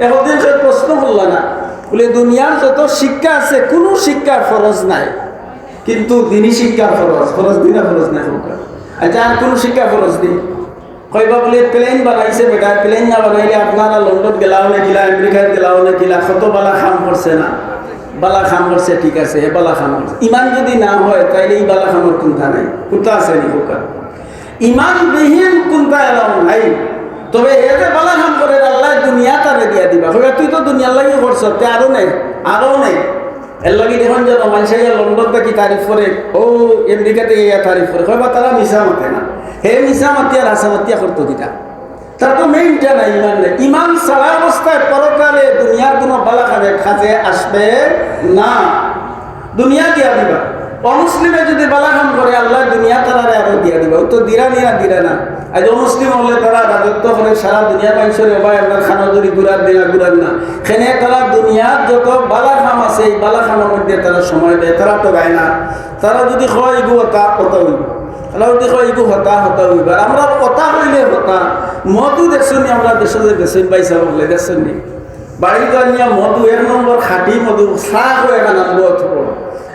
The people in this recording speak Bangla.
এতদিন সে প্রশ্ন করল না। বলে, দুনিয়ার যত শিক্ষা আছে, কোনো শিক্ষার ফরজ নাই। কিন্তু দিনই শিক্ষার ফরজ ফরজ দিনা ফরজ নাই আচ্ছা আর কোনো শিক্ষা ফরজ নেই? কইবা বলে, প্লেন বানাইছে বেটা, প্লেন না বানাইলে আপনারা লন্ডন গেলাও না গিলা, আমেরিকায় গেলাও না গিলা, কত বালা খাম করছে না? বালা খাম করছে, ঠিক আছে, এ বালা খাম করছে। ইমান যদি না হয়, তাইলে এই বালা খামর কোনটা নাই। কোনটা আছে নি হোকা। ইমান বিহীন কোনটা এলাম নাই। তবে এ যে বালা করে আল্লাহ দুনিয়া তারে দিয়া দিবা। কইবা, তুই তো দুনিয়ার লাগি করছ তে আরও নেই আরও নেই। এর লাগি দেখুন যেন মানুষ লন্ডন থেকে তারিফ করে ও আমেরিকা থেকে ইয়া তারিফ করে কইবা তারা মিশা মাতে না? হে মিশা মাতিয়া রাসা মাতিয়া করতো দিটা তার তো মেইনটা নাই, ইমান নেই। ইমান সারা অবস্থায় পরকালে দুনিয়ার কোনো বালা খাবে খাজে আসবে না। দুনিয়া দিয়া দিবা। অমুসলিমে যদি বালা কাম করে আল্লাহ দুনিয়া তারারে আরও দিয়া দিবা ও তো দিরা নিয়া দিরা না। আজ অমুসলিম হলে তারা রাজত্ব করে সারা দুনিয়া মানুষের এবার আপনার খানাদুরি ঘুরার দেয়া ঘুরার না। সেনে তারা দুনিয়ার যত বালা খাম আছে, এই বালা খামের মধ্যে তারা সময় দেয়, তারা তো গায় না। তারা যদি হয় এগু হতা হতা হইব তারা যদি হয় এগু হতা হতা হইব আর আমরা কথা হইলে হতা। মধু দেখছেন আমরা দেশে যে বেসন পাইছা, বলে দেখছেন নি। বাড়িতে আনিয়া মধু এক নম্বর খাটি মধু চাহ হয়ে গেল আনব